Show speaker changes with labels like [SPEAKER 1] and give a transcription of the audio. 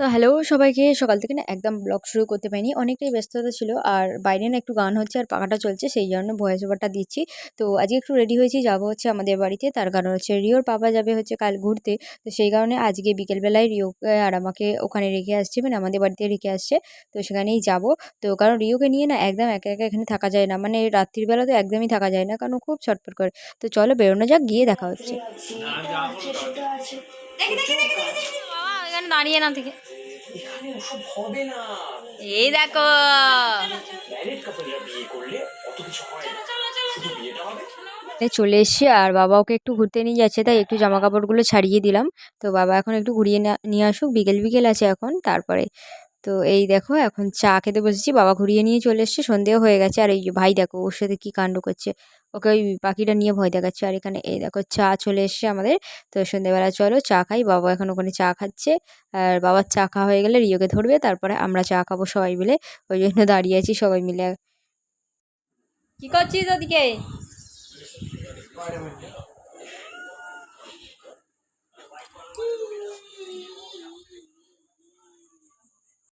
[SPEAKER 1] তো হ্যালো সবাইকে সকাল থেকে না একদম ব্লগ শুরু করতে পারিনি অনেকটাই ব্যস্ততা ছিল আর বাইরে না একটু গান হচ্ছে আর পাখাটা চলছে সেই জন্য ভয়েস ওভারটা দিচ্ছি তো আজকে একটু রেডি হয়েছি যাব হচ্ছে আমাদের বাড়িতে তার কারণ হচ্ছে রিওর পাপা যাবে হচ্ছে কাল ঘুরতে তো সেই কারণে আজকে বিকেলবেলায় রিওকে আর আমাকে ওখানে রেখে আসছে মানে আমাদের বাড়িতে রেখে আসছে তো সেখানেই যাব তো কারণ রিওকে নিয়ে না একদম একা একা এখানে থাকা যায় না মানে রাত্রির বেলা তো একদমই থাকা যায় না কারণ খুব ছটফট করে তো চলো বেরোনো যাক গিয়ে দেখা হচ্ছে দাঁড়িয়ে না থেকে।
[SPEAKER 2] এখানে ওসব হবে না।
[SPEAKER 1] এই দেখো। চলে এসছি আর বাবা ওকে একটু ঘুরতে নিয়ে যাচ্ছে তাই একটু জামা কাপড়গুলো ছাড়িয়ে দিলাম। তো বাবা এখন একটু ঘুরিয়ে নিয়ে আসুক বিকেল বিকেল আছে এখন তারপরে তো এই দেখো, এখন চা খেতে বসেছি, বাবা ঘুরিয়ে নিয়ে চলে এসছে, সন্ধেও হয়ে গেছে। আর এই ভাই দেখো, ওর সাথে কী কাণ্ড করছে? ওকে ওই পাখিটা নিয়ে ভয় দেখাচ্ছে। আর এখানে এই দেখো চা চলে এসছে আমাদের। তো সন্ধেবেলা চলো চা খাই, বাবা এখন ওখানে চা খাচ্ছে। আর বাবার চা খাওয়া হয়ে গেলে রিওকে ধরবে, তারপরে আমরা চা খাব সবাই মিলে। ওই জন্য দাঁড়িয়ে আছি সবাই মিলে। কী করছিস ওদিকে?